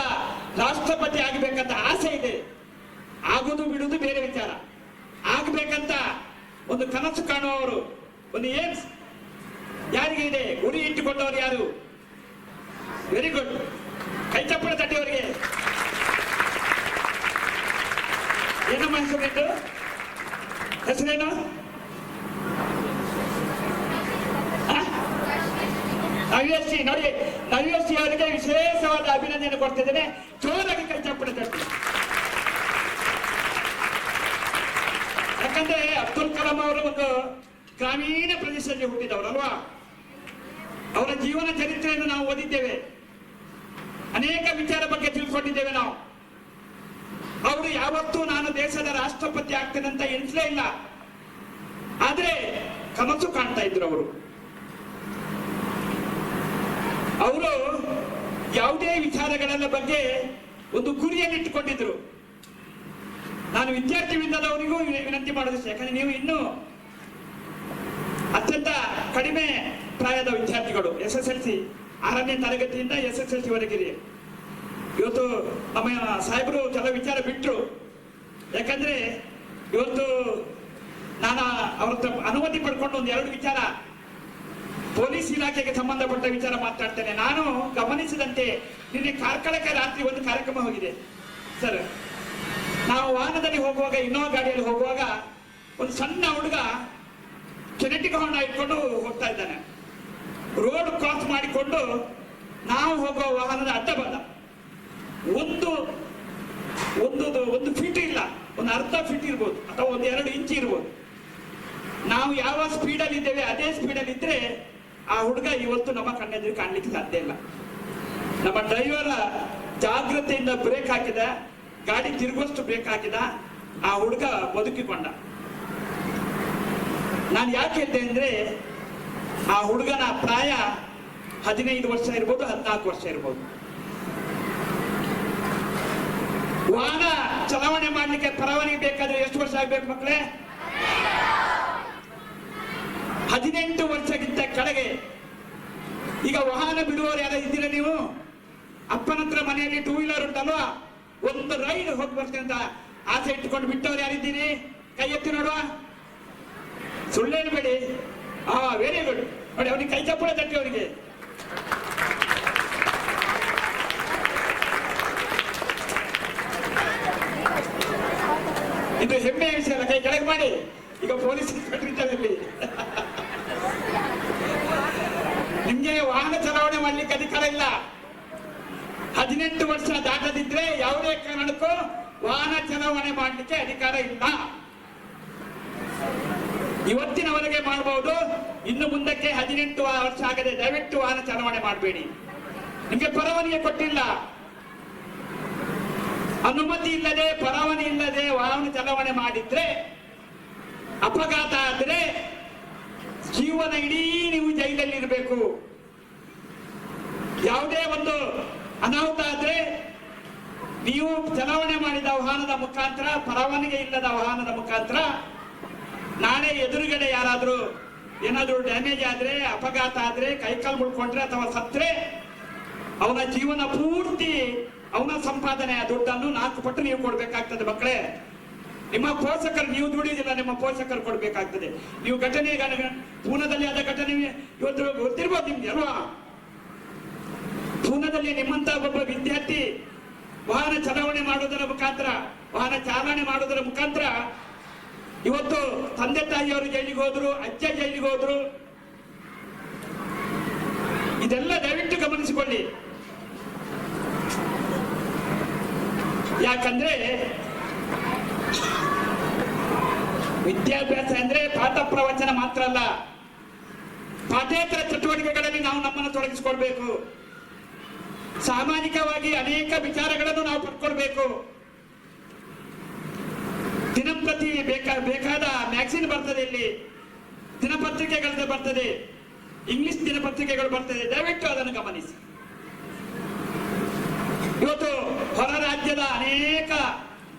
ರಾಷ್ಟ್ರಪತಿ ಆಗ್ಬೇಕಂತ ಆಸೆ ಇದೆ. ಆಗುದು ಬಿಡುದು ಬೇರೆ ವಿಚಾರ. ಆಗ್ಬೇಕಂತ ಒಂದು ಕನಸು ಕಾಣುವವರು, ಒಂದು ಏಮ್ಸ್ ಯಾರಿಗೆ ಇದೆ? ಗುರಿ ಇಟ್ಟುಕೊಂಡವರು ಯಾರು? ವೆರಿ ಗುಡ್ ಕೈ ಚಪ್ಪಳ ತಟ್ಟಿಯವರಿಗೆ. ಏನಮ್ಮ ಹೆಸರು ಹೆಸರೇನು? ನವ್ಯಶ್ರೀ ನೋಡಿ ನವ್ಯಶ್ರೀ ಅವರಿಗೆ ವಿಶೇಷವಾದ ಅಭಿನಂದನೆ ಕೊಡ್ತಿದ್ದೇನೆ. ಜೋರಾಗಿ ಕೈ ಚಪ್ಪಳ ತಟ್ಟಿ. ಯಾಕಂದ್ರೆ ಅಬ್ದುಲ್ ಕಲಾಂ ಅವರು ಒಂದು ಗ್ರಾಮೀಣ ಪ್ರದೇಶದಲ್ಲಿ ಹುಟ್ಟಿದವರಲ್ವಾ ಅವರ ಜೀವನ ಚರಿತ್ರೆಯನ್ನು ನಾವು ಓದಿದ್ದೇವೆ. ಅನೇಕ ವಿಚಾರ ಬಗ್ಗೆ ತಿಳ್ಕೊಂಡಿದ್ದೇವೆ ನಾವು. ಅವರು ಯಾವತ್ತೂ ನಾನು ದೇಶದ ರಾಷ್ಟ್ರಪತಿ ಆಗ್ತೇನೆ ಅಂತ ಎಣಿಸಲೇ ಇಲ್ಲ. ಆದ್ರೆ ಕನಸು ಕಾಣ್ತಾ ಇದ್ರು ಅವರು. ಅವರು ಯಾವುದೇ ವಿಚಾರಗಳ ಬಗ್ಗೆ ಒಂದು ಗುರಿಯನ್ನು ಇಟ್ಟುಕೊಂಡಿದ್ರು ನಾನು ವಿದ್ಯಾರ್ಥಿ ವೃಂದದವರಿಗೂ ವಿನಂತಿ ಮಾಡೋದು ಯಾಕಂದ್ರೆ ನೀವು ಇನ್ನೂ ಅತ್ಯಂತ ಕಡಿಮೆ ಪ್ರಾಯದ ವಿದ್ಯಾರ್ಥಿಗಳು. ಎಸ್ ಎಸ್ ಎಲ್ ಸಿ ಆರನೇ ತರಗತಿಯಿಂದ ಎಸ್ ಎಸ್ ಎಲ್ ಸಿ ವರೆಗಿರಿ ಇವತ್ತು ನಮ್ಮ ಸಾಹೇಬರು ಕೆಲವು ವಿಚಾರ ಬಿಟ್ರು. ಯಾಕಂದ್ರೆ ಇವತ್ತು ನಾನು ಅವ್ರ ಅನುಮತಿ ಪಡ್ಕೊಂಡು ಒಂದು ಎರಡು ವಿಚಾರ ಪೊಲೀಸ್ ಇಲಾಖೆಗೆ ಸಂಬಂಧಪಟ್ಟ ವಿಚಾರ ಮಾತಾಡ್ತೇನೆ. ನಾನು ಗಮನಿಸಿದಂತೆ ನಿನ್ನೆ ಕಾರ್ಕಳಕ್ಕೆ ರಾತ್ರಿ ಒಂದು ಕಾರ್ಯಕ್ರಮ ಹೋಗಿದೆ. ಸರ್ ನಾವು ವಾಹನದಲ್ಲಿ ಹೋಗುವಾಗ ಇನ್ನೋವಾ ಗಾಡಿಯಲ್ಲಿ ಹೋಗುವಾಗ ಒಂದು ಸಣ್ಣ ಹುಡುಗ ಕೆನೆಟಿಕ್ ಹೊಂಡ ಇಟ್ಕೊಂಡು ಹೋಗ್ತಾ ಇದ್ದಾನೆ. ರೋಡ್ ಕ್ರಾಸ್ ಮಾಡಿಕೊಂಡು ನಾವು ಹೋಗುವ ವಾಹನದ ಅಡ್ಡ ಬಂದ ಒಂದು ಒಂದು ಒಂದು ಫೀಟ್ ಇಲ್ಲ, ಒಂದು ಅರ್ಧ ಫೀಟ್ ಇರ್ಬೋದು, ಅಥವಾ ಒಂದು ಎರಡು ಇಂಚ್ ಇರ್ಬೋದು. ನಾವು ಯಾವ ಸ್ಪೀಡಲ್ಲಿ ಇದ್ದೇವೆ, ಅದೇ ಸ್ಪೀಡಲ್ಲಿ ಇದ್ರೆ ಆ ಹುಡುಗ ಇವತ್ತು ನಮ್ಮ ಕಣ್ಣೆದುರು ಕಾಣ್ಲಿಕ್ಕೆ ಸಾಧ್ಯ ಇಲ್ಲ. ನಮ್ಮ ಡ್ರೈವರ್ ಜಾಗ್ರತೆಯಿಂದ ಬ್ರೇಕ್ ಹಾಕಿದ. ಗಾಡಿ ತಿರುಗುವಷ್ಟು ಬೇಕಾಗಿದ ಆ ಹುಡುಗ ಬದುಕಿಕೊಂಡ. ನಾನು ಯಾಕೆ ಇದ್ದೆ ಅಂದ್ರೆ, ಆ ಹುಡುಗನ ಪ್ರಾಯ ಹದಿನೈದು ವರ್ಷ ಇರ್ಬೋದು, ಹದಿನಾಲ್ಕು ವರ್ಷ ಇರ್ಬೋದು. ವಾಹನ ಚಲಾವಣೆ ಮಾಡಲಿಕ್ಕೆ ಪರವಾನಗಿ ಬೇಕಾದ್ರೆ ಎಷ್ಟು ವರ್ಷ ಆಗ್ಬೇಕು ಮಕ್ಕಳೇ? ಹದಿನೆಂಟು ವರ್ಷಕ್ಕಿಂತ ಕೆಳಗೆ. ಈಗ ವಾಹನ ಬಿಡುವವರು ಯಾರು ಇದ್ದೀರಾ ನೀವು? ಅಪ್ಪನ ಹತ್ರ ಮನೆಯಲ್ಲಿ ಟೂ ವೀಲರ್ ಉಂಟಲ್ವಾ? ಒಂದು ರೈಡ್ ಹೋಗಿ ಬರ್ತೇನೆ ಅಂತ ಆಸೆ ಇಟ್ಟುಕೊಂಡು ಬಿಟ್ಟವ್ರು ಯಾರಿದ್ದೀರಿ? ಕೈ ಎತ್ತಿ ನೋಡುವ? ಸುಳ್ಳೇಳ್ಬೇಡಿ ಹಾ ವೆರಿ ಗುಡ್. ನೋಡಿ, ಅವನಿಗೆ ಕೈ ಚಪ್ಪಳ ತಟ್ಟಿ ಅವರಿಗೆ. ಇದು ಹೆಮ್ಮೆಯ ವಿಷಯ ಅಲ್ಲ ಕೈ ಕೆಳಗೆ ಮಾಡಿ. ಈಗ ಪೊಲೀಸ್ ಇಲ್ಲಿ. ನಿಮ್ಗೆ ವಾಹನ ಚಲಾವಣೆ ಮಾಡ್ಲಿಕ್ಕೆ ಅಧಿಕಾರ ಇಲ್ಲ. ಹದಿನೆಂಟು ವರ್ಷ ದಾಟದಿದ್ರೆ ಯಾವುದೇ ಕಾರಣಕ್ಕೂ ವಾಹನ ಚಲಾವಣೆ ಮಾಡಲಿಕ್ಕೆ ಅಧಿಕಾರ ಇಲ್ಲ. ಇವತ್ತಿನವರೆಗೆ ಮಾಡಬಹುದು ಇನ್ನು ಮುಂದಕ್ಕೆ ಹದಿನೆಂಟು ವರ್ಷ ಆಗದೆ ದಯವಿಟ್ಟು ವಾಹನ ಚಲಾವಣೆ ಮಾಡಬೇಡಿ. ನಿಮಗೆ ಪರವಾನಿಗೆ ಕೊಟ್ಟಿಲ್ಲ. ಅನುಮತಿ ಇಲ್ಲದೆ, ಪರವಾನಿ ಇಲ್ಲದೆ ವಾಹನ ಚಲಾವಣೆ ಮಾಡಿದ್ರೆ, ಅಪಘಾತ ಆದ್ರೆ ಜೀವನ ಇಡೀ ನೀವು ಜೈಲಲ್ಲಿ ಇರಬೇಕು. ಯಾವುದೇ ಒಂದು ಅನಾಹುತ ಆದ್ರೆ ನೀವು ಚಲಾವಣೆ ಮಾಡಿದ ವಾಹನದ ಮುಖಾಂತರ, ಪರವಾನಗಿ ಇಲ್ಲದ ವಾಹನದ ಮುಖಾಂತರ ನಾಳೆ ಎದುರುಗಡೆ ಯಾರಾದರೂ ಏನಾದರೂ ಡ್ಯಾಮೇಜ್ ಆದ್ರೆ, ಅಪಘಾತ ಆದ್ರೆ ಕೈಕಾಲು ಮುಳ್ಕೊಂಡ್ರೆ ಅಥವಾ ಸತ್ರೆ ಅವನ ಜೀವನ ಪೂರ್ತಿ ಅವನ ಸಂಪಾದನೆಯ ದುಡ್ಡನ್ನು ನಾಲ್ಕು ಪಟ್ಟು ನೀವು ಕೊಡ್ಬೇಕಾಗ್ತದೆ ಮಕ್ಕಳೇ. ನಿಮ್ಮ ಪೋಷಕರು ನೀವು ದುಡಿಯೋದಿಲ್ಲ ನಿಮ್ಮ ಪೋಷಕರು ಕೊಡ್ಬೇಕಾಗ್ತದೆ. ನೀವು ಘಟನೆ ಪೂನಾದಲ್ಲಿ ಆದ ಘಟನೆ ಇವತ್ತು ಗೊತ್ತಿರ್ಬೋದು ನಿಮ್ಗೆ ಅಲ್ವಾ? ಪೂನಾದಲ್ಲಿ ನಿಮ್ಮಂತ ಒಬ್ಬ ವಿದ್ಯಾರ್ಥಿ ವಾಹನ ಚಲಾವಣೆ ಮಾಡುವುದರ ಮುಖಾಂತರ, ವಾಹನ ಚಾಲನೆ ಮಾಡುವುದರ ಮುಖಾಂತರ ಇವತ್ತು ತಂದೆ ತಾಯಿಯವರು ಜೈಲಿಗೆ ಹೋದ್ರು, ಅಜ್ಜ ಜೈಲಿಗೆ ಹೋದ್ರು. ಇದೆಲ್ಲ ದಯವಿಟ್ಟು ಗಮನಿಸಿಕೊಳ್ಳಿ. ಯಾಕಂದ್ರೆ ವಿದ್ಯಾಭ್ಯಾಸ ಅಂದ್ರೆ ಪಾಠ ಪ್ರವಚನ ಮಾತ್ರ ಅಲ್ಲ. ಪಾಠೇತರ ಚಟುವಟಿಕೆಗಳಲ್ಲಿ ನಾವು ನಮ್ಮನ್ನು ತೊಡಗಿಸಿಕೊಳ್ಬೇಕು. ಸಾಮಾಜಿಕವಾಗಿ ಅನೇಕ ವಿಚಾರಗಳನ್ನು ನಾವು ಪಡ್ಕೊಳ್ಬೇಕು. ದಿನಂಪ್ರತಿ ಬೇಕಾ, ಬೇಕಾದ ಮ್ಯಾಗ್ಸಿನ್ ಬರ್ತದೆ ಇಲ್ಲಿ. ದಿನಪತ್ರಿಕೆಗಳಿಂದ ಬರ್ತದೆ. ಇಂಗ್ಲಿಷ್ ದಿನಪತ್ರಿಕೆಗಳು ಬರ್ತದೆ. ದಯವಿಟ್ಟು ಅದನ್ನು ಗಮನಿಸಿ. ಇವತ್ತು ಹೊರ ರಾಜ್ಯದ ಅನೇಕ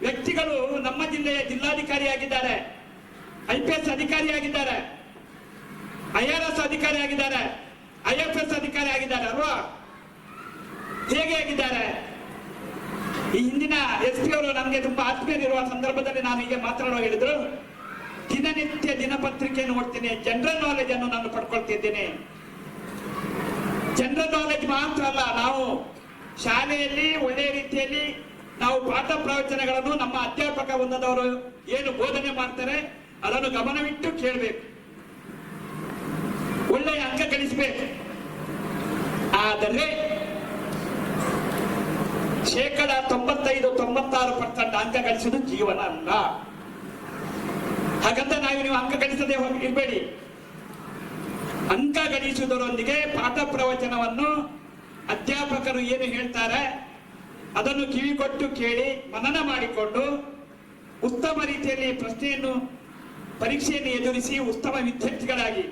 ವ್ಯಕ್ತಿಗಳು ನಮ್ಮ ಜಿಲ್ಲೆಯ ಜಿಲ್ಲಾಧಿಕಾರಿಯಾಗಿದ್ದಾರೆ. ಐ ಪಿ ಎಸ್ ಅಧಿಕಾರಿಯಾಗಿದ್ದಾರೆ. ಐ ಆರ್ ಎಸ್ ಅಧಿಕಾರಿ ಆಗಿದ್ದಾರೆ ಐ ಎಫ್ ಎಸ್ ಅಧಿಕಾರಿ ಆಗಿದ್ದಾರೆ ಅಲ್ವಾ? ಹೇಗೆ ಆಗಿದ್ದಾರೆ? ಈ ಹಿಂದಿನ ಎಸ್ ಪಿ ಅವರು ನನಗೆ ತುಂಬಾ ಆತ್ಮೀಯರಿರುವ ಸಂದರ್ಭದಲ್ಲಿ ನಾನು ಹೀಗೆ ಮಾತನಾಡುವ ಹೇಳಿದ್ರು, ದಿನನಿತ್ಯ ದಿನಪತ್ರಿಕೆ ನೋಡ್ತೀನಿ ಜನರಲ್ ನಾಲೆಜ್ ಅನ್ನು ನಾನು ಪಡ್ಕೊಳ್ತಿದ್ದೇನೆ ಜನರಲ್ ನಾಲೆಜ್ ಮಾತ್ರ ಅಲ್ಲ, ನಾವು ಶಾಲೆಯಲ್ಲಿ ಒಳ್ಳೆಯ ರೀತಿಯಲ್ಲಿ ನಾವು ಪಾಠ ಪ್ರವಚನಗಳನ್ನು ನಮ್ಮ ಅಧ್ಯಾಪಕ ಒಂದದವರು ಏನು ಬೋಧನೆ ಮಾಡ್ತಾರೆ, ಅದನ್ನು ಗಮನವಿಟ್ಟು ಕೇಳಬೇಕು. ಒಳ್ಳೆಯ ಅಂಕ ಗಳಿಸಬೇಕು. ಆದರೆ ಶೇಕಡ ತೊಂಬತ್ತೈದು, ತೊಂಬತ್ತಾರು ಪರ್ಸೆಂಟ್ ಅಂಕ ಜೀವನ ಅಲ್ಲ. ಹಾಗಂತ ನಾವು ನೀವು ಅಂಕ ಗಳಿಸದೆ ಇರಬೇಡಿ. ಅಂಕ ಗಳಿಸುವುದರೊಂದಿಗೆ ಪಾಠ ಪ್ರವಚನವನ್ನು ಅಧ್ಯಾಪಕರು ಏನು ಹೇಳ್ತಾರೆ? ಅದನ್ನು ಕಿವಿಗೊಟ್ಟು ಕೇಳಿ ಮನನ ಮಾಡಿಕೊಂಡು ಉತ್ತಮ ರೀತಿಯಲ್ಲಿ ಪ್ರಶ್ನೆಯನ್ನು, ಪರೀಕ್ಷೆಯನ್ನು ಎದುರಿಸಿ ಉತ್ತಮ ವಿದ್ಯಾರ್ಥಿಗಳಾಗಿ.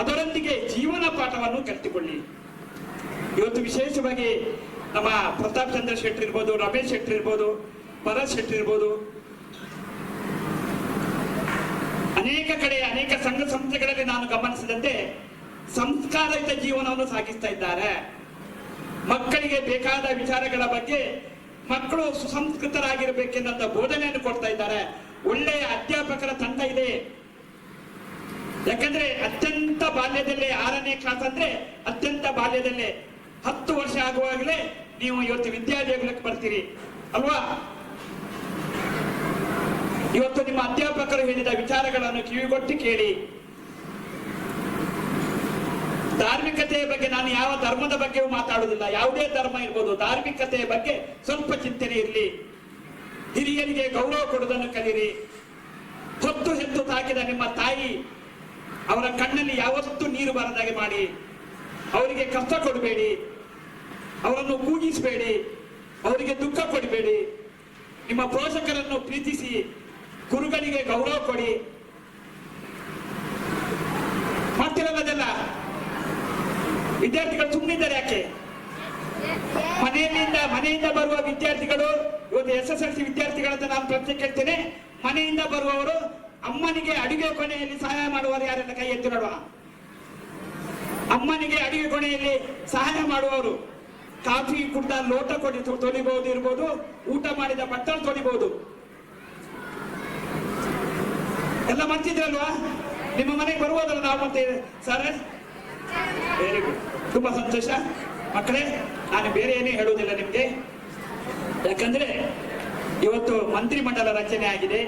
ಅದರೊಂದಿಗೆ ಜೀವನ ಪಾಠವನ್ನು ಕಲಿತುಕೊಳ್ಳಿ. ಇವತ್ತು ವಿಶೇಷವಾಗಿ ನಮ್ಮ ಪ್ರತಾಪ್ ಚಂದ್ರ ಶೆಟ್ಟಿ ಇರ್ಬೋದು, ರಮೇಶ್ ಶೆಟ್ಟಿ ಇರ್ಬೋದು, ಭರತ್ ಶೆಟ್ಟಿ ಇರ್ಬೋದು. ಅನೇಕ ಕಡೆ, ಅನೇಕ ಸಂಘ ಸಂಸ್ಥೆಗಳಲ್ಲಿ ನಾನು ಗಮನಿಸಿದಂತೆ ಸಂಸ್ಕಾರಯುತ ಜೀವನವನ್ನು ಸಾಗಿಸ್ತಾ ಇದ್ದಾರೆ. ಮಕ್ಕಳಿಗೆ ಬೇಕಾದ ವಿಚಾರಗಳ ಬಗ್ಗೆ ಮಕ್ಕಳು ಸುಸಂಸ್ಕೃತರಾಗಿರಬೇಕೆಂದಂತ ಬೋಧನೆಯನ್ನು ಕೊಡ್ತಾ ಇದ್ದಾರೆ. ಒಳ್ಳೆಯ ಅಧ್ಯಾಪಕರ ತಂಡ ಇದೆ. ಯಾಕಂದ್ರೆ ಅತ್ಯಂತ ಬಾಲ್ಯದಲ್ಲೇ ಆರನೇ ಕ್ಲಾಸ್ ಅಂದ್ರೆ ಅತ್ಯಂತ ಬಾಲ್ಯದಲ್ಲೇ ಹತ್ತು ವರ್ಷ ಆಗುವಾಗಲೇ ನೀವು ಇವತ್ತು ವಿದ್ಯಾದೇಗುಲಕ್ಕೆ ಬರ್ತೀರಿ, ಅಲ್ವಾ? ಇವತ್ತು ನಿಮ್ಮ ಅಧ್ಯಾಪಕರು ಹೇಳಿದ ವಿಚಾರಗಳನ್ನು ಕಿವಿಗೊಟ್ಟು ಕೇಳಿ. ಧಾರ್ಮಿಕತೆಯ ಬಗ್ಗೆ ನಾನು ಯಾವ ಧರ್ಮದ ಬಗ್ಗೆಯೂ ಮಾತಾಡುವುದಿಲ್ಲ, ಯಾವುದೇ ಧರ್ಮ ಇರ್ಬೋದು ಧಾರ್ಮಿಕತೆಯ ಬಗ್ಗೆ ಸ್ವಲ್ಪ ಚಿಂತನೆ ಇರಲಿ. ಹಿರಿಯರಿಗೆ ಗೌರವ ಕೊಡುವುದನ್ನು ಕಲಿಯಿರಿ ಹೊತ್ತು ಹೆತ್ತು ತಾಕಿದ ನಿಮ್ಮ ತಾಯಿ ಅವರ ಕಣ್ಣಲ್ಲಿ ಯಾವತ್ತೂ ನೀರು ಬರದಾಗೆ ಮಾಡಿ. ಅವರಿಗೆ ಕಷ್ಟ ಕೊಡಬೇಡಿ. ಅವರನ್ನು ಕೂಗಿಸಬೇಡಿ, ಅವರಿಗೆ ದುಃಖ ಕೊಡಬೇಡಿ. ನಿಮ್ಮ ಪೋಷಕರನ್ನು ಪ್ರೀತಿಸಿ, ಗುರುಗಳಿಗೆ ಗೌರವ ಕೊಡಿ. ಮಾತಿರಲ್ಲ ವಿದ್ಯಾರ್ಥಿಗಳು ಸುಮ್ಮನಿದ್ದಾರೆ ಯಾಕೆ? ಮನೆಯಿಂದ ಮನೆಯಿಂದ ಬರುವ ವಿದ್ಯಾರ್ಥಿಗಳು, ಇವತ್ತು ಎಸ್ ಎಸ್ ಎಲ್ ಸಿ ವಿದ್ಯಾರ್ಥಿಗಳಂತ ನಾನು ಪ್ರಶ್ನೆ ಕೇಳ್ತೇನೆ. ಮನೆಯಿಂದ ಬರುವವರು ಅಮ್ಮನಿಗೆ ಅಡಿಗೆ ಕೊನೆಯಲ್ಲಿ ಸಹಾಯ ಮಾಡುವವರು ಯಾರೆಲ್ಲ? ಕೈ ಎತ್ತಿ ನೋಡುವ. ಅಮ್ಮನಿಗೆ ಅಡಿಗೆ ಕೊನೆಯಲ್ಲಿ ಸಹಾಯ ಮಾಡುವವರು. ಕಾಫಿ ಕುಡ್ದ ಲೋಟ ಕೊಡಿ ತೊಳಿಬಹುದು ಇರ್ಬೋದು, ಊಟ ಮಾಡಿದ ಬಟ್ಟಲು ತೊಳಿಬಹುದು. ಎಲ್ಲ ಮಾಡ್ತಿದ್ರಲ್ವಾ ನಿಮ್ಮ ಮನೆಗೆ ಬರುವುದಲ್ಲ ನಾವು ಮತ್ತೆ? ಸರ್? ವೆರಿ ಗುಡ್ ತುಂಬಾ ಸಂತೋಷ. ಮಕ್ಕಳೇ, ನಾನು ಬೇರೆ ಏನೇ ಹೇಳುವುದಿಲ್ಲ ನಿಮ್ಗೆ. ಯಾಕಂದ್ರೆ ಇವತ್ತು ಮಂತ್ರಿಮಂಡಲ ರಚನೆ ಆಗಿದೆ.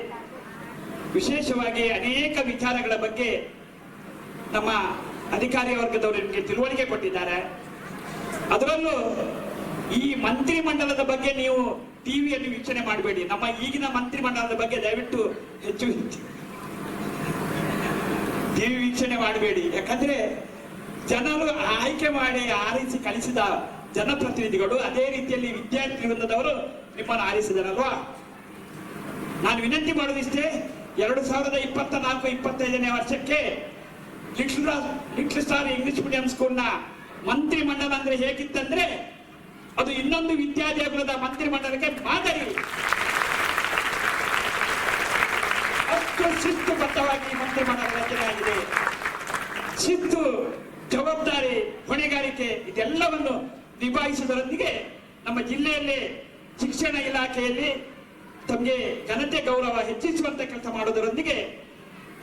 ವಿಶೇಷವಾಗಿ ಅನೇಕ ವಿಚಾರಗಳ ಬಗ್ಗೆ ನಮ್ಮ ಅಧಿಕಾರಿ ವರ್ಗದವರು ನಿಮಗೆ ತಿಳುವಳಿಕೆ ಕೊಟ್ಟಿದ್ದಾರೆ. ಅದರಲ್ಲೂ ಈ ಮಂತ್ರಿಮಂಡಲದ ಬಗ್ಗೆ ನೀವು ಟಿವಿಯಲ್ಲಿ ವೀಕ್ಷಣೆ ಮಾಡಬೇಡಿ. ನಮ್ಮ ಈಗಿನ ಮಂತ್ರಿಮಂಡಲದ ಬಗ್ಗೆ ದಯವಿಟ್ಟು ಹೆಚ್ಚು ಟಿವಿ ವೀಕ್ಷಣೆ ಮಾಡಬೇಡಿ. ಯಾಕಂದ್ರೆ ಜನರು ಆಯ್ಕೆ ಮಾಡಿ ಆರಿಸಿ ಕಳಿಸಿದ ಜನಪ್ರತಿನಿಧಿಗಳು ಅದೇ ರೀತಿಯಲ್ಲಿ ವಿದ್ಯಾರ್ಥಿ ವೃಂದದವರು ನಿಮ್ಮನ್ನು ಆರಿಸಿದರಲ್ವಾ? ನಾನು ವಿನಂತಿ ಮಾಡೋದಿಷ್ಟೇ ಎರಡು ಸಾವಿರದ ಇಪ್ಪತ್ತ ನಾಲ್ಕು ಇಪ್ಪತ್ತೈದನೇ ವರ್ಷಕ್ಕೆ ಲಿಟ್ಲ್ ಸ್ಟಾರ್ ಇಂಗ್ಲಿಷ್ ಮೀಡಿಯಂ ಸ್ಕೂಲ್ನ ಮಂತ್ರಿಮಂಡಲ ಅಂದ್ರೆ ಹೇಗಿತ್ತಂದ್ರೆ ಅದು ಇನ್ನೊಂದು ವಿದ್ಯಾದೇಗುಲದ ಮಂತ್ರಿಮಂಡಲಕ್ಕೆ ಮಾದರಿ. ಅಷ್ಟು ಶಿಸ್ತುಬದ್ಧವಾಗಿ ಮಂತ್ರಿ ಮಂಡಲ ರಚನೆ ಆಗಿದೆ. ಶಿಸ್ತು, ಜವಾಬ್ದಾರಿ, ಹೊಣೆಗಾರಿಕೆ ಇದೆಲ್ಲವನ್ನು ನಿಭಾಯಿಸುವುದರೊಂದಿಗೆ ನಮ್ಮ ಜಿಲ್ಲೆಯಲ್ಲಿ ಶಿಕ್ಷಣ ಇಲಾಖೆಯಲ್ಲಿ ತಮಗೆ ಘನತೆ ಗೌರವ ಹೆಚ್ಚಿಸುವಂತ ಕೆಲಸ ಮಾಡುವುದರೊಂದಿಗೆ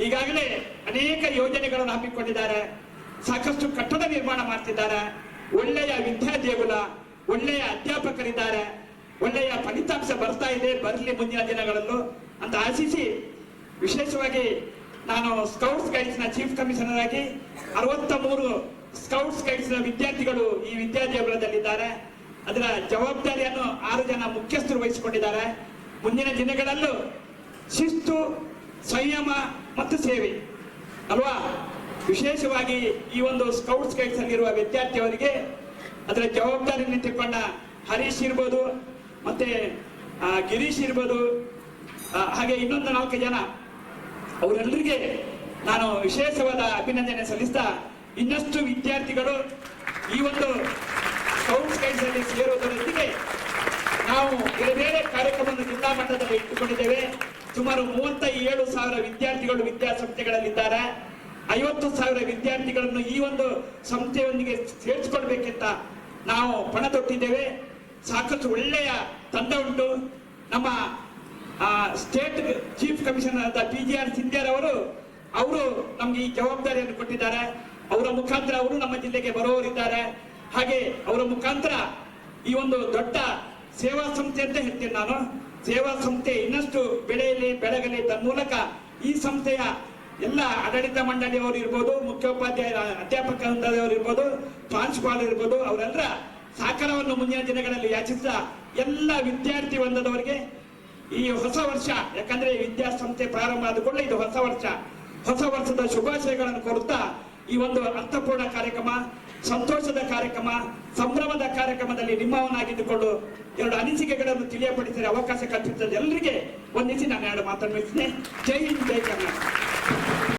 ಈಗಾಗಲೇ ಅನೇಕ ಯೋಜನೆಗಳನ್ನು ಹಮ್ಮಿಕೊಂಡಿದ್ದಾರೆ. ಸಾಕಷ್ಟು ಕಟ್ಟಡ ನಿರ್ಮಾಣ ಮಾಡ್ತಿದ್ದಾರೆ. ಒಳ್ಳೆಯ ವಿದ್ಯಾದೇಗುಲ ಒಳ್ಳೆಯ ಅಧ್ಯಾಪಕರಿದ್ದಾರೆ. ಒಳ್ಳೆಯ ಫಲಿತಾಂಶ ಬರ್ತಾ ಇದೆ ಬರಲಿ ಮುಂದಿನ ದಿನಗಳಲ್ಲೂ ಅಂತ ಆಶಿಸಿ ವಿಶೇಷವಾಗಿ ನಾನು ಸ್ಕೌಟ್ಸ್ ಗೈಡ್ಸ್ನ ಚೀಫ್ ಕಮಿಷನರ್ ಆಗಿ ಅರವತ್ತ ಮೂರು ಸ್ಕೌಟ್ಸ್ ಗೈಡ್ಸ್ ವಿದ್ಯಾರ್ಥಿಗಳು ಈ ವಿದ್ಯಾದೇಗುಲದಲ್ಲಿದ್ದಾರೆ ಅದರ ಜವಾಬ್ದಾರಿಯನ್ನು ಆರು ಜನ ಮುಖ್ಯಸ್ಥರು ವಹಿಸಿಕೊಂಡಿದ್ದಾರೆ. ಮುಂದಿನ ದಿನಗಳಲ್ಲೂ ಶಿಸ್ತು, ಸಂಯಮ ಮತ್ತು ಸೇವೆ. ಅಲ್ವಾ? ವಿಶೇಷವಾಗಿ ಈ ಒಂದು ಸ್ಕೌಟ್ಸ್ ಗೈಡ್ಸ್ ಅಲ್ಲಿರುವ ವಿದ್ಯಾರ್ಥಿಯವರಿಗೆ ಅದರ ಜವಾಬ್ದಾರಿಯನ್ನು ತಿಳ್ಕೊಂಡ ಹರೀಶ್ ಇರ್ಬೋದು, ಮತ್ತೆ ಗಿರೀಶ್ ಇರ್ಬೋದು ಹಾಗೆ ಇನ್ನೊಂದು ನಾಲ್ಕು ಜನ. ಅವರೆಲ್ಲರಿಗೆ ನಾನು ವಿಶೇಷವಾದ ಅಭಿನಂದನೆ ಸಲ್ಲಿಸ್ತಾ ಇನ್ನಷ್ಟು ವಿದ್ಯಾರ್ಥಿಗಳು ಈ ಒಂದು ಸ್ಕೌಟ್ಸ್ ಗೈಡ್ಸ್ ಅಲ್ಲಿ ಸೇರುವುದರೊಂದಿಗೆ ನಾವು ಬೇರೆ ಬೇರೆ ಕಾರ್ಯಕ್ರಮವನ್ನು ಜಿಲ್ಲಾ ಮಟ್ಟದಲ್ಲಿ ಇಟ್ಟುಕೊಂಡಿದ್ದೇವೆ. ಸುಮಾರು ಮೂವತ್ತ ಏಳು ಸಾವಿರ ವಿದ್ಯಾರ್ಥಿಗಳು ವಿದ್ಯಾಸಂಸ್ಥೆಗಳಲ್ಲಿದ್ದಾರೆ. ಐವತ್ತು ಸಾವಿರ ವಿದ್ಯಾರ್ಥಿಗಳನ್ನು ಈ ಒಂದು ಸಂಸ್ಥೆಯೊಂದಿಗೆ ಸೇರಿಸ್ಕೊಳ್ಬೇಕಿಂತ ನಾವು ಪಣ ತೊಟ್ಟಿದ್ದೇವೆ. ಸಾಕಷ್ಟು ಒಳ್ಳೆಯ ತಂಡ ಉಂಟು. ನಮ್ಮ ಸ್ಟೇಟ್ ಚೀಫ್ ಕಮಿಷನರ್ ಆದ ಪಿ ಜಿ ಆರ್ ಸಿಂಧ್ಯಾರ್ ಅವರು ಅವರು ನಮ್ಗೆ ಈ ಜವಾಬ್ದಾರಿಯನ್ನು ಕೊಟ್ಟಿದ್ದಾರೆ. ಅವರ ಮುಖಾಂತರ ಅವರು ನಮ್ಮ ಜಿಲ್ಲೆಗೆ ಬರುವವರಿದ್ದಾರೆ ಹಾಗೆ ಅವರ ಮುಖಾಂತರ ಈ ಒಂದು ದೊಡ್ಡ ಸೇವಾ ಸಂಸ್ಥೆ ಅಂತ ಹೇಳ್ತೀನಿ ನಾನು. ಸೇವಾ ಸಂಸ್ಥೆ ಇನ್ನಷ್ಟು ಬೆಳೆಯಲಿ, ಬೆಳಗಲಿ, ತನ್ಮೂಲಕ ಈ ಸಂಸ್ಥೆಯ ಎಲ್ಲ ಆಡಳಿತ ಮಂಡಳಿಯವರು ಇರ್ಬೋದು, ಮುಖ್ಯೋಪಾಧ್ಯಾಯ ಅಧ್ಯಾಪಕ ಇರ್ಬೋದು, ಪ್ರಾಂಶುಪಾಲರು ಇರ್ಬೋದು, ಅವರೆಲ್ಲರ ಸಹಕಾರವನ್ನು ಮುಂದಿನ ದಿನಗಳಲ್ಲಿ ಯಾಚಿಸಿದ ಎಲ್ಲ ವಿದ್ಯಾರ್ಥಿ ಬಂದದವರಿಗೆ ಈ ಹೊಸ ವರ್ಷ, ಯಾಕಂದ್ರೆ ವಿದ್ಯಾಸಂಸ್ಥೆ ಪ್ರಾರಂಭ ಆದ ಕೂಡ ಇದು ಹೊಸ ವರ್ಷ. ಹೊಸ ವರ್ಷದ ಶುಭಾಶಯಗಳನ್ನು ಕೋರುತ್ತಾ ಈ ಒಂದು ಅರ್ಥಪೂರ್ಣ ಕಾರ್ಯಕ್ರಮ ಸಂತೋಷದ ಕಾರ್ಯಕ್ರಮ, ಸಂಭ್ರಮದ ಕಾರ್ಯಕ್ರಮದಲ್ಲಿ ನಿಮ್ಮವನಾಗಿದ್ದುಕೊಂಡು ಎರಡು ಅನಿಸಿಕೆಗಳನ್ನು ತಿಳಿಯಪಡಿಸಿದ ಅವಕಾಶ ಕಲ್ಪಿಸಿದ ಎಲ್ಲರಿಗೆ ವಂದಿಸಿ ನಾನು ಎರಡು ಮಾತನ್ನು ಜೈ ಹಿಂದ್, ಜೈ ಕರ್ನಾಟಕ.